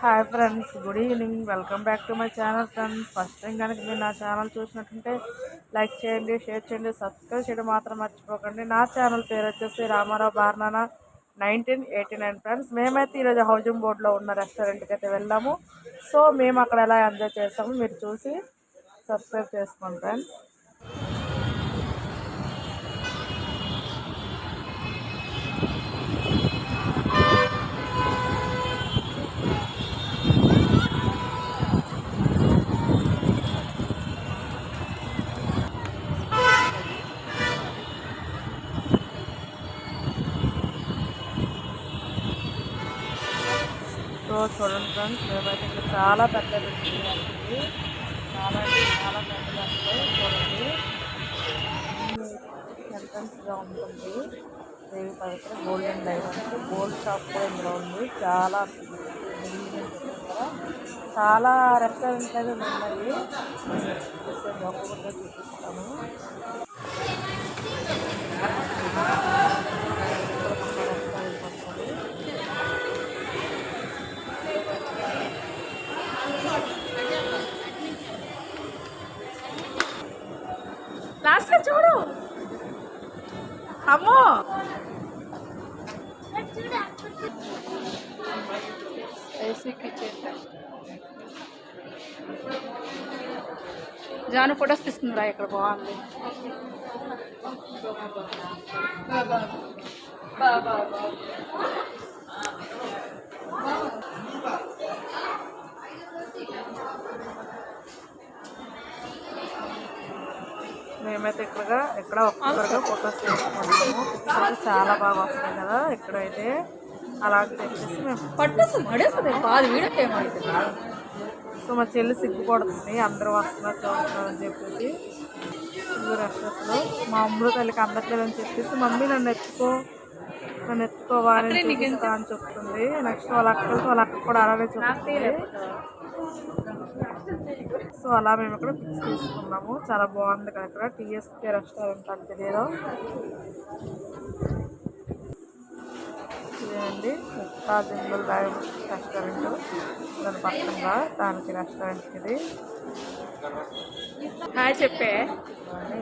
Hi friends good evening welcome back to my channel friends first time కనుక మీరు నా channel చూసినట్టుంటే like చేయండి షేర్ చేయండి సబ్స్క్రైబ్ చేయడం మాత్రం మర్చిపోకండి. నా ఛానల్ పేరు వచ్చేసి రామారావు బార్నానా నైన్టీన్ ఎయిటీ నైన్ ఫ్రెండ్స్ మేమైతే ఈరోజు హౌజింగ్ బోర్డులో ఉన్న రెస్టారెంట్కి అయితే వెళ్ళాము. సో మేము అక్కడ ఎలా ఎంజాయ్ చేసాము మీరు చూసి సబ్స్క్రైబ్ చేసుకోండి ఫ్రెండ్స్ చూడండి ఫ్రెండ్స్ మేమైతే ఇక్కడ చాలా పెద్ద బిల్డింగ్ వస్తుంది చాలా చాలా పెద్దగా వస్తుంది చూడండి. ఎంట్రన్స్గా ఉంటుంది. Devi Pavitra golden diamonds gold shop కూడా ఇందులో ఉంది. చాలా చాలా రెస్టారెంట్లు అయితే ఉన్నాయి ఒక్కొక్కటి చూపిస్తాము జాను ఫొటోస్ తీసుకుందా ఇక్కడ? బాగుంది. మేమైతే ఇక్కడ ఇక్కడ ఒక్కొక్కరుగా ఫొటోస్ తీసుకుంటాము పిక్స్ చాలా బాగా వస్తాయి కదా ఇక్కడైతే. అలాగే తెచ్చేసి మేము పట్టేస్తుంది పడేస్తుంది కాదు వీడియోకి ఏమవుతుంది సో మా చెల్లి సిగ్గుపడుతుంది అందరూ వస్తున్నారు చూస్తున్నారు అని చెప్పేసి రెస్టారెంట్లో మా అమ్ముడు తల్లికి అందట్లేదని చెప్పేసి మమ్మీ నన్ను ఎత్తుకో నన్ను ఎత్తుకోవా అని చూపిస్తా అని చెప్తుంది. నెక్స్ట్ వాళ్ళ అక్కలతో వాళ్ళ అక్క కూడా అలాగే చెప్తుంది. సో అలా మేము ఇక్కడ ఫిక్స్ తీసుకున్నాము చాలా బాగుంది కదా ఇక్కడ. టీఎస్కే రెస్టారెంట్ అని తెలియదు. ఇదేండి? ముక్తా జింబల్ డ్రైవ్ రెస్టారెంట్. దాని పక్కన దానికి రెస్టారెంట్ ఇది. హాయ్ చెప్పే.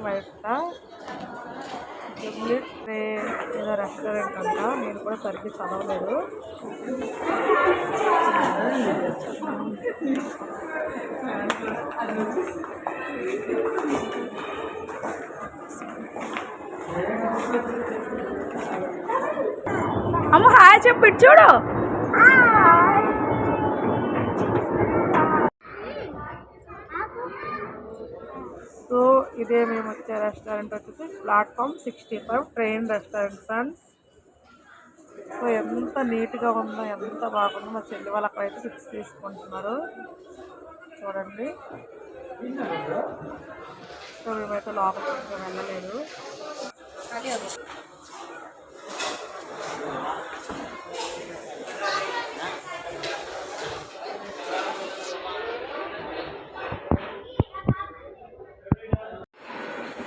బయట ఏదో రెస్టారెంట్ అంట. నేను కూడా సరిగ్గా చదవలేదు. అమ్మ హాయ్ చెప్పు ఇటు చూడు. సో ఇదే మేము వచ్చే రెస్టారెంట్ వచ్చేసి platform sixty five train restaurant friends. So ఎంత నీట్గా ఉందో ఎంత బాగుందో మా చెల్లి వాళ్ళు అక్కడైతే ఫిక్స్ తీసుకుంటున్నారు. చూడండి. సో మేమైతే లోపలికి కొంచెం వెళ్ళలేదు.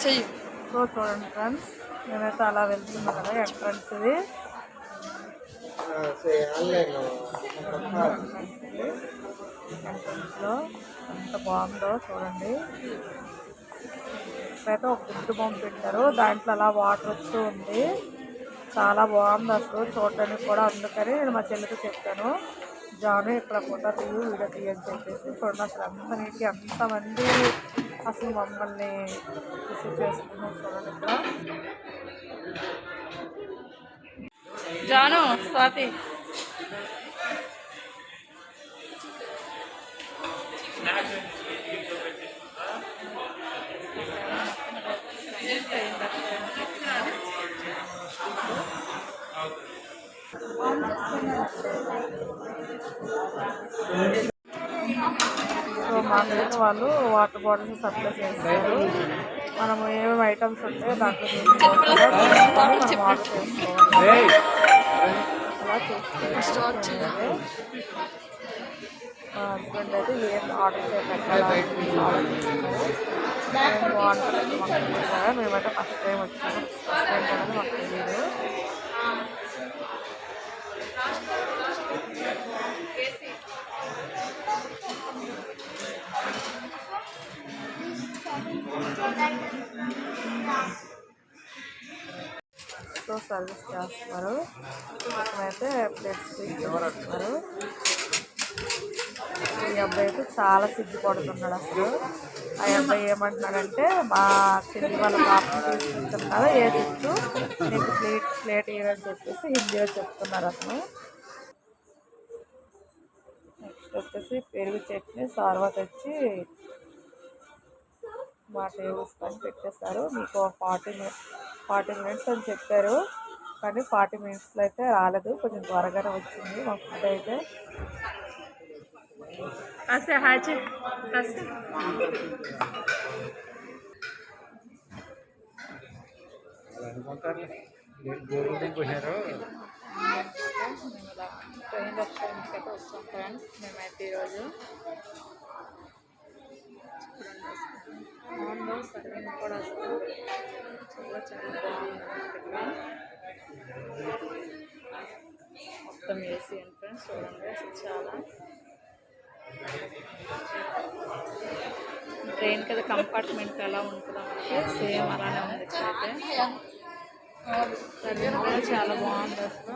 చెయ్యి. సో చూడండి ఫ్రెండ్స్ మేమైతే అలా వెళ్తున్నాం కదా ఎంట్రన్స్ ఇది ఎంట్రన్స్లో ఎంత బాగుందో చూడండి. ఇక్కడైతే ఒక గుడ్డు బొమ్మ పెట్టారు. దాంట్లో అలా వాటర్ వస్తూ ఉంది. చాలా బాగుంది అసలు చూడడానికి కూడా. అందుకని నేను మా చెల్లికి చెప్పాను జాను ఇక్కడ ఫోటో తీయు వీడియో తీయని చెప్పేసి. చూడండి అసలు అంత నీట్గా ఎంతమంది అసలు మమ్మల్ని రిసీవ్ చేసుకున్నాం చూడండి ఇక్కడ. జాను స్వాతి. సో వాళ్ళు వాటర్ బాటిల్స్ సప్లై చేస్తారు. మనము ఏమేమి ఐటమ్స్ ఉంటాయో దాంట్లో తీసుకోవాలి మనం ఆర్డర్ చేసుకోవాలి అలా చేసుకోవాలి మా హస్బెండ్ అయితే ఏం ఆర్డర్ చేయబెట్టాలి బాగుంటుంది మేమైతే ఫస్ట్ టైం వచ్చాము. ఫస్ట్ టైం అనేది మాకు తెలియదు సో సర్వీస్ చేస్తున్నారు అయితే ప్లేట్స్ తీసుకుంటున్నారు ఈ అబ్బాయి అయితే చాలా సిగ్గు పడుతున్నాడు అసలు. ఆ అబ్బాయి ఏమంటున్నాడంటే మా చెల్లి వాళ్ళ పాపను తీసుకుంటున్నారు ఏ చెప్తూ నీకు ప్లేట్ ప్లేట్ ఇవ్వని చెప్పేసి హిందీలో చెప్తున్నారు అతను. నెక్స్ట్ వచ్చేసి పెరుగు చట్నీ తర్వాత వచ్చి మా టేబుల్స్ పైన పెట్టేస్తారు మీకు ఫార్టీ మినిట్స్ ఫార్టీ మినిట్స్ అని చెప్పారు. కానీ ఫార్టీ మినిట్స్లో అయితే రాలేదు. కొంచెం త్వరగానే వచ్చింది మా ఫుడ్ అయితే. కాస్త హాచి ట్రైన్ అయితే వచ్చాం ఫ్రెండ్స్ మేమైతే ఈరోజు బాగుందో సర్వింగ్ కూడా అసలు చాలా చాలా బాగుంది. మొత్తం ఏసీ అండి ఫ్రెండ్స్ చూడండి అసలు చాలా. ట్రైన్ కదా కంపార్ట్మెంట్ ఎలా ఉంటుందో మనకి సేమ్ అలానే ఉంది ఇక్కడైతే. చాలా బాగుంది అసలు.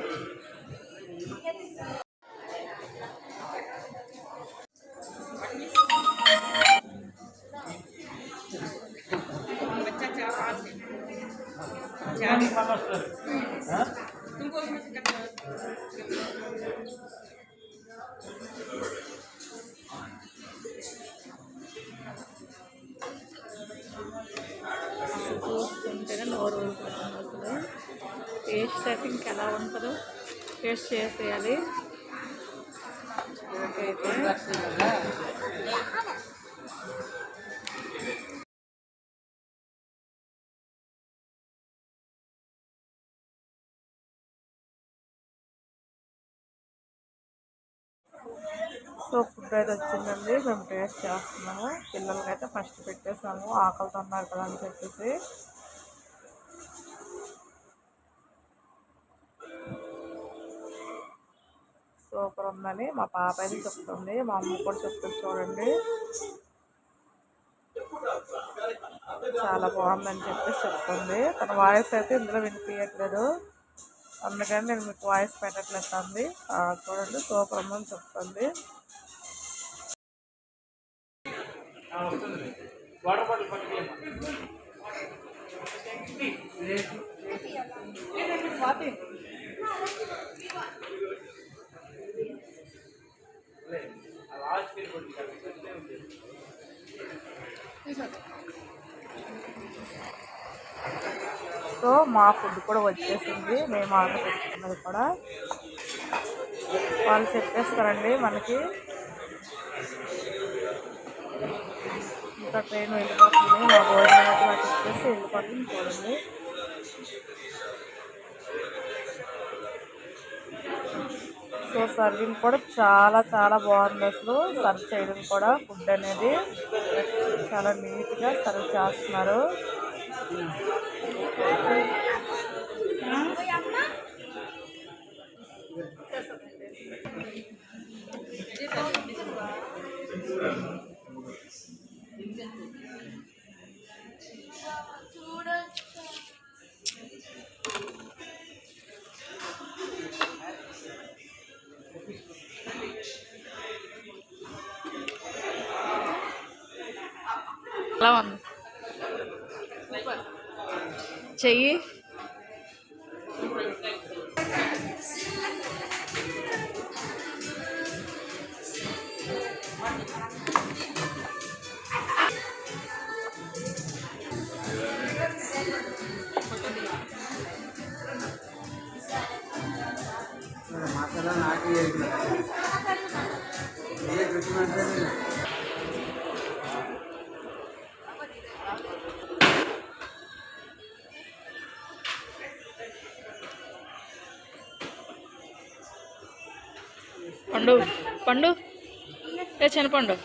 టేస్ట్ ఎలా ఉంటారు ఉంటుందో టేస్ట్ చేసేయాలి. సో ఫుడ్ అయితే వచ్చిందండి. మేము టేస్ట్ చేస్తున్నాము. పిల్లలకైతే ఫస్ట్ పెట్టేసాము. ఆకలితో ఉన్నారు కదా అని చెప్పేసి. సూపర్ ఉందని మా పాప అయితే చెప్తుంది మా అమ్మ కూడా చెప్తుంది చూడండి. చాలా బాగుందని చెప్పేసి చెప్తుంది. తన వాయిస్ అయితే ఇందులో వినిపించట్లేదు అందుకని నేను మీకు వాయిస్ పెట్టట్లేదు చూడండి సూపర్ ఉందని చెప్తుంది. వాటర్ బాటిల్ సో మా ఫుడ్ కూడా వచ్చేసింది. మేము ఆర్డర్ పెట్టుకున్నది కూడా. వాళ్ళు చెప్పేస్తారండి మనకి. ఇంకా ట్రైన్ వెళ్ళిపోతుంది. మా భోజనం నాకు చెప్పేసి వెళ్ళిపోతుంది చూడండి. సో సర్వింగ్ కూడా చాలా చాలా బాగుంది అసలు. సర్వ్ చేయడం కూడా ఫుడ్ అనేది. చాలా నీట్గా సర్వ్ చేస్తున్నారు. ఎలా ఉంది చెయ్యి పండు పండు. ఏ చనిపండు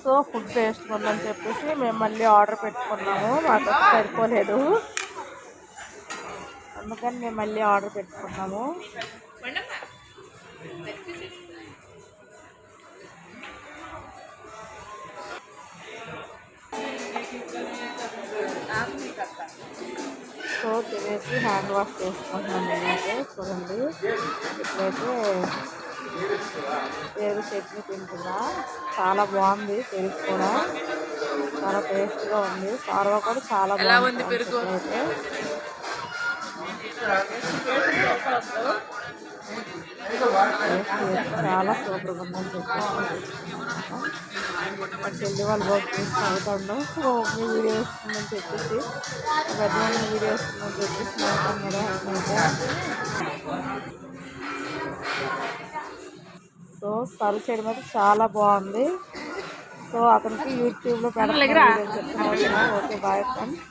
సో ఫుడ్ వేస్ట్ ఉందని చెప్పేసి మేము మళ్ళీ ఆర్డర్ పెట్టుకున్నాము. మాకు సరిపోలేదు. అందుకని మేము మళ్ళీ ఆర్డర్ పెట్టుకున్నాము. సో తినేసి హ్యాండ్ వాష్ చేసుకుంటున్నాం నేనైతే చూడండి. ఇప్పుడైతే పెరుగు చట్నీ తింటున్నా. చాలా బాగుంది పెరుగు కూడా. చాలా టేస్ట్గా ఉంది. సార్వా కూడా చాలా ఎలా బాగుంది ఉంది పెరుగు? అయితే. చాలా సూపర్గా ఉందని చెప్పేసి. మా చెల్లి వాళ్ళు వర్క్ చేసి అవుతాడు. మీ వీడియో వస్తుందని చెప్పేసి. పెద్ద వీడియో వస్తుందని చెప్పేసి నవ్వుతాను సో సర్వ్ చేయడం అయితే చాలా బాగుంది. సో అతనికి యూట్యూబ్లో పెడతాను చెప్తున్నాను ఓకే బాయ్ ఫ్రెండ్స్.